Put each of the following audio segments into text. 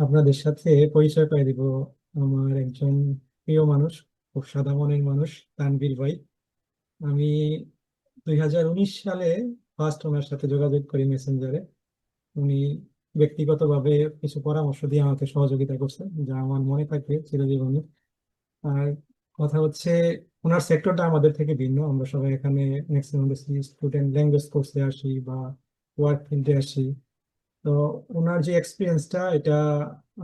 আপনাদের সাথে পরিচয় করে দিব আমার একজন প্রিয় মানুষ খুব সাদা মনের মানুষ, তানভীর ভাই। আমি দুই হাজার উনিশ সালে ফার্স্ট ওনার সাথে যোগাযোগ করি মেসেঞ্জারে উনি ব্যক্তিগতভাবে কিছু পরামর্শ দিয়ে আমাকে সহযোগিতা করছে যা আমার মনে থাকবে চিরজীবনে। আর কথা হচ্ছে, ওনার সেক্টরটা আমাদের থেকে ভিন্ন। আমরা সবাই এখানে ম্যাক্সিমাম স্টুডেন্ট ল্যাঙ্গুয়েজ কোর্সে আসি বা ওয়ার্ক ফিল্ডে আসি। তো ওনার যে এক্সপিরিয়েন্সটা এটা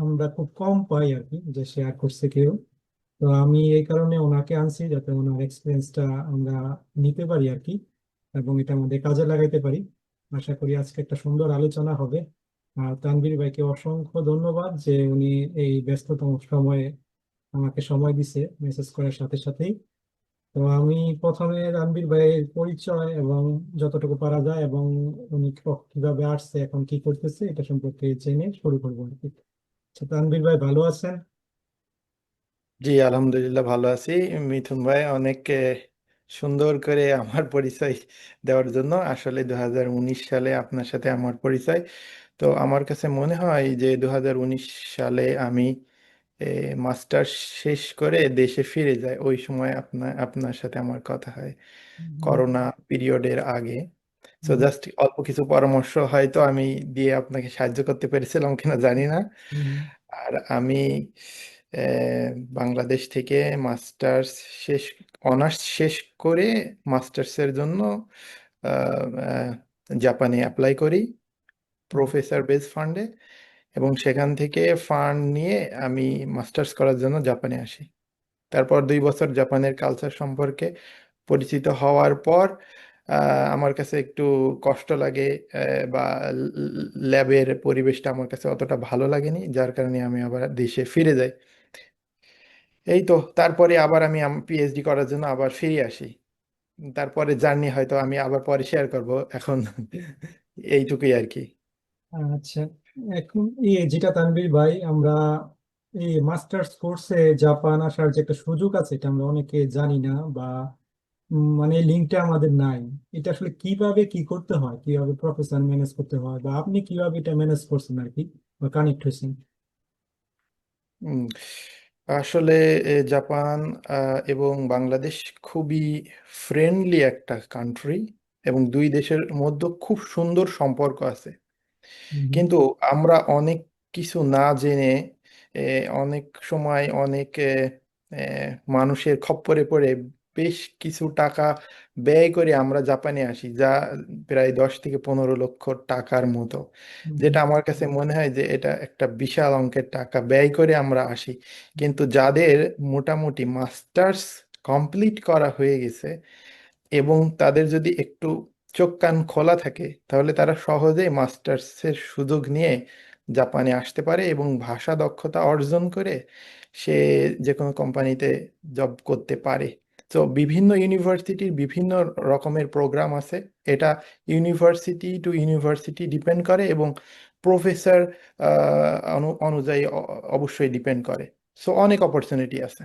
আমরা খুব কম পাই আর কি, যে শেয়ার করছে কেউ। তো আমি এই কারণে ওনাকে আনছি যাতে ওনার এক্সপিরিয়েন্সটা আমরা নিতে পারি আর কি, এবং এটা আমাদের কাজে লাগাইতে পারি। আশা করি আজকে একটা সুন্দর আলোচনা হবে। আর তানভীর ভাইকে অসংখ্য ধন্যবাদ যে উনি এই ব্যস্ততম সময়ে আমাকে সময় দিছে মেসেজ করার সাথে সাথেই। তো আমি প্রথমে রানবীর ভাইয়ের পরিচয় এবং যতটুকু পারা যায় এবং উনি কীভাবে আসছে, এখন কি করতেছে, এটা সম্পর্কে জেনে শুরু করব আর কি। আচ্ছা তানভীর ভাই ভালো আছেন? জি, আলহামদুলিল্লাহ ভালো আছি। মিথুন ভাই অনেক সুন্দর করে আমার পরিচয় দেওয়ার জন্য। আসলে দু হাজার উনিশ সালে আপনার সাথে আমার পরিচয়। তো আমার কাছে মনে হয় যে দু হাজার উনিশ সালে আমি মাস্টার্স শেষ করে দেশে ফিরে যায়। ওই সময় আপনার আপনার সাথে আমার কথা হয় করোনা পিরিয়ডের আগে। তো জাস্ট অল্প কিছু পরামর্শ হয়তো আমি দিয়ে আপনাকে সাহায্য করতে পেরেছিলাম কিনা জানি না। আর আমি বাংলাদেশ থেকে মাস্টার্স শেষ অনার্স শেষ করে মাস্টার্সের জন্য জাপানে অ্যাপ্লাই করি। প্রফেসর বেস ফান্ডে এবং সেখান থেকে ফান্ড নিয়ে আমি মাস্টার্স করার জন্য জাপানে আসি। তারপর দুই বছর জাপানের কালচার সম্পর্কে পরিচিত হওয়ার পর আমার কাছে একটু কষ্ট লাগে বা ল্যাবের পরিবেশটা আমার কাছে অতটা ভালো লাগেনি, যার কারণে আমি আবার দেশে ফিরে যাই। এই তো, তারপরে আবার আমি পিএইচডি করার জন্য আবার ফিরে আসি। তারপরে জার্নি হয়তো আমি আবার পরে শেয়ার করব, এখন এইটুকুই আর কি। আচ্ছা এখন যেটা তানভীর ভাই আমরা এই মাস্টার্স কোর্সে জাপান আসার যে একটা সুযোগ আছে এটা আমরা অনেকে জানি না বা মানে লিঙ্কটা আমাদের নাই। এটা আসলে কীভাবে কি করতে হয়? কীভাবে প্রফেসর ম্যানেজ করতে হয়? বা আপনি কীভাবে এটা ম্যানেজ করছেন আর কি বা কানেক্ট হয়েছেন? উম, আসলে জাপান আহ, এবং বাংলাদেশ খুবই ফ্রেন্ডলি একটা কান্ট্রি এবং দুই দেশের মধ্যে খুব সুন্দর সম্পর্ক আছে। হুম কিন্তু আমরা অনেক কিছু না জেনে এ, অনেক সময় অনেক এ, এ, মানুষের খপ্পরে পড়ে বেশ কিছু টাকা ব্যয় করে আমরা জাপানে আসি যা প্রায় দশ থেকে পনেরো লক্ষ টাকার মতো। হুম। যেটা আমার কাছে মনে হয় যে এটা একটা বিশাল অঙ্কের টাকা ব্যয় করে আমরা আসি। কিন্তু যাদের মোটামুটি মাস্টার্স কমপ্লিট করা হয়ে গেছে এবং তাদের যদি একটু চোখ কান খোলা থাকে, তাহলে তারা সহজেই মাস্টার্সের সুযোগ নিয়ে জাপানে আসতে পারে এবং ভাষা দক্ষতা অর্জন করে সে যে কোনো কোম্পানিতে জব করতে পারে। তো বিভিন্ন ইউনিভার্সিটির বিভিন্ন রকমের প্রোগ্রাম আছে। এটা ইউনিভার্সিটি টু ইউনিভার্সিটি ডিপেন্ড করে এবং প্রফেসর অনুযায়ী অবশ্যই ডিপেন্ড করে। সো অনেক অপরচুনিটি আছে।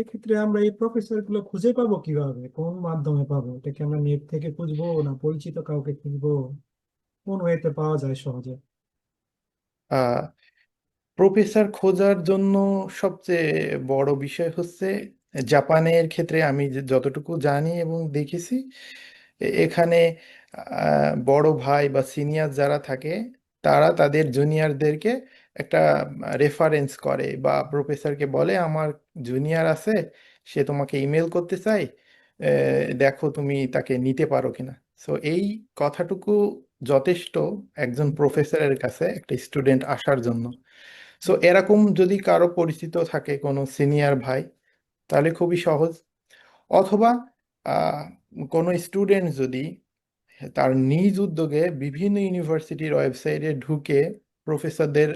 হুম। এক্ষেত্রে আমরা এই প্রফেসরগুলো খুঁজে পাবো কীভাবে? কোন মাধ্যমে পাবো? এটা কি আমরা নেট থেকে খুঁজবো না পরিচিত কাউকে খুঁজবো? কোন ওয়েতে পাওয়া যায় সহজে? প্রফেসর খোঁজার জন্য সবচেয়ে বড় বিষয় হচ্ছে জাপানের ক্ষেত্রে আমি যতটুকু জানি এবং দেখেছি এখানে বড় ভাই বা সিনিয়র যারা থাকে তারা তাদের জুনিয়রদেরকে একটা রেফারেন্স করে বা প্রফেসরকে বলে, আমার জুনিয়র আছে, সে তোমাকে ইমেল করতে চাই দেখো তুমি তাকে নিতে পারো কিনা। সো এই কথাটুকু যথেষ্ট একজন প্রফেসরের কাছে একটা স্টুডেন্ট আসার জন্য। সো এরকম যদি কারও পরিচিত থাকে কোনো সিনিয়র ভাই, তাহলে খুবই সহজ। অথবা কোনো স্টুডেন্ট যদি তার নিজ উদ্যোগে বিভিন্ন ইউনিভার্সিটির ওয়েবসাইটে ঢুকে প্রফেসরদের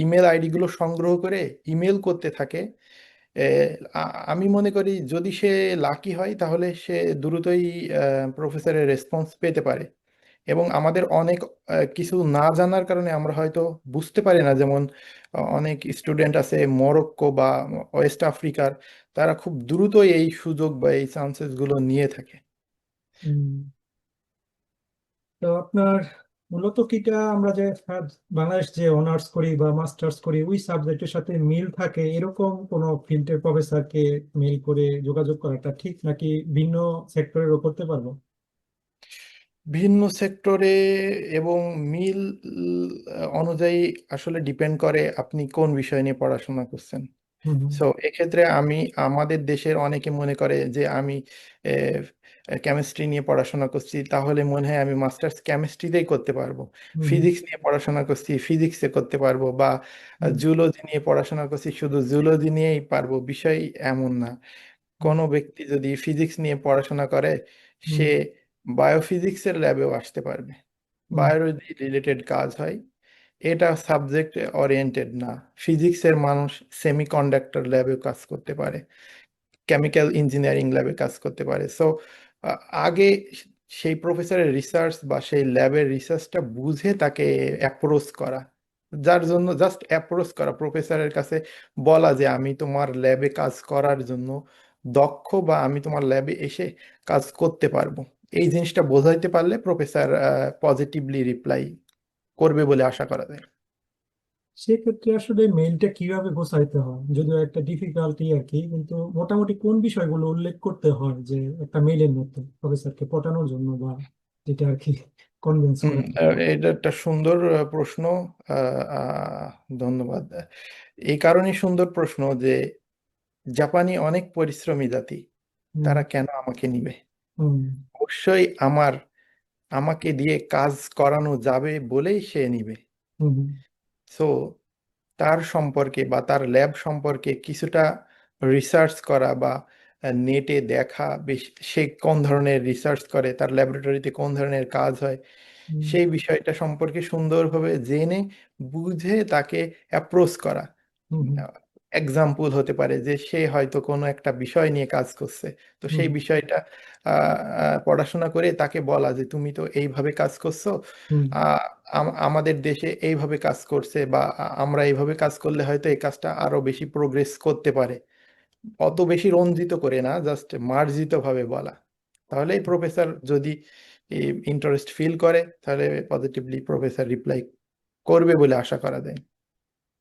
ইমেল আইডিগুলো সংগ্রহ করে ইমেল করতে থাকে। আমি মনে করি যদি সে লাকি হয় তাহলে সে দ্রুতই প্রফেসরের রেসপন্স পেতে পারে। এবং আমাদের অনেক কিছু না জানার কারণে আমরা হয়তো বুঝতে পারি না। যেমন অনেক স্টুডেন্ট আছে মরক্কো বা ওয়েস্ট আফ্রিকার, তারা খুব দ্রুতই এই সুযোগ বা এই চান্সেসগুলো নিয়ে থাকে। তো আপনার মূলত কিটা আমরা যে বাংলাদেশ যে অনার্স করি বা মাস্টার্স করি, ওই সাবজেক্টের সাথে মিল থাকে? এরকম কোনো ফিল্ডের প্রফেসরকে মেইল করে যোগাযোগ করাটা ঠিক নাকি ভিন্ন সেক্টরেরও করতে পারব? ভিন্ন সেক্টরে এবং মিল অনুযায়ী আসলে ডিপেন্ড করে আপনি কোন বিষয় নিয়ে পড়াশোনা করছেন। হুম। হুম সো এক্ষেত্রে আমি আমাদের দেশের অনেকে মনে করে যে আমি কেমিস্ট্রি নিয়ে পড়াশোনা করছি তাহলে মনে হয় আমি মাস্টার্স কেমিস্ট্রিতেই করতে পারব। হুম। ফিজিক্স নিয়ে পড়াশোনা করছি ফিজিক্সে করতে পারব বা হুম। জুলজি নিয়ে পড়াশোনা করছি শুধু জুলজি নিয়েই পারব বিষয় এমন না। কোনো ব্যক্তি যদি ফিজিক্স নিয়ে পড়াশোনা করে হুম। সে বায়োফিজিক্সের ল্যাবেও আসতে পারবে। হুম। বায়োলজি রিলেটেড কাজ হয়। এটা সাবজেক্ট ওরিয়েন্টেড না। ফিজিক্সের মানুষ সেমিকন্ডাক্টর ল্যাবে কাজ করতে পারে। কেমিক্যাল ইঞ্জিনিয়ারিং ল্যাবে কাজ করতে পারে। সো আগে সেই প্রফেসরের রিসার্চ বা সেই ল্যাবের রিসার্চটা বুঝে তাকে অ্যাপ্রোচ করা। যার জন্য জাস্ট অ্যাপ্রোচ করা। প্রফেসরের কাছে বলা যে, আমি তোমার ল্যাবে কাজ করার জন্য দক্ষ বা আমি তোমার ল্যাবে এসে কাজ করতে পারব। এই জিনিসটা বোঝাইতে পারলে প্রফেসর পজিটিভলি রিপ্লাই করবে বলে আশা করা যায়। সেক্ষেত্রে আসলে মেইলটা কীভাবে গোছাইতে হয়? যদিও একটা ডিফিকাল্টি আর কি কিন্তু মোটামুটি কোন বিষয়গুলো উল্লেখ করতে হয় যে একটা মেইলের মধ্যে প্রফেসরকে পটানোর জন্য বা যেটা আর কি কনভিন্স এটা একটা সুন্দর প্রশ্ন ধন্যবাদ। এই কারণে সুন্দর প্রশ্ন যে জাপানি অনেক পরিশ্রমী জাতি তারা কেন আমাকে নিবে? অবশ্যই আমার আমাকে দিয়ে কাজ করানো যাবে বলেই সে নিবে। সো তার সম্পর্কে বা তার ল্যাব সম্পর্কে কিছুটা রিসার্চ করা বা নেটে দেখা বেশ সে কোন ধরনের রিসার্চ করে তার ল্যাবরেটরিতে কোন ধরনের কাজ হয় সেই বিষয়টা সম্পর্কে সুন্দরভাবে জেনে বুঝে তাকে অ্যাপ্রোচ করা। এক্সাম্পল হতে পারে যে সে হয়তো কোনো একটা বিষয় নিয়ে কাজ করছে। তো সেই বিষয়টা পড়াশোনা করে তাকে বলা যে তুমি তো এইভাবে কাজ করছ। আমাদের দেশে এইভাবে কাজ করছে বা আমরা এইভাবে কাজ করলে হয়তো এই কাজটা আরও বেশি প্রোগ্রেস করতে পারে। অত বেশি রঞ্জিত করে না জাস্ট মার্জিত ভাবে বলা। তাহলে প্রফেসর যদি ইন্টারেস্ট ফিল করে তাহলে পজিটিভলি প্রফেসর রিপ্লাই করবে বলে আশা করা যায়।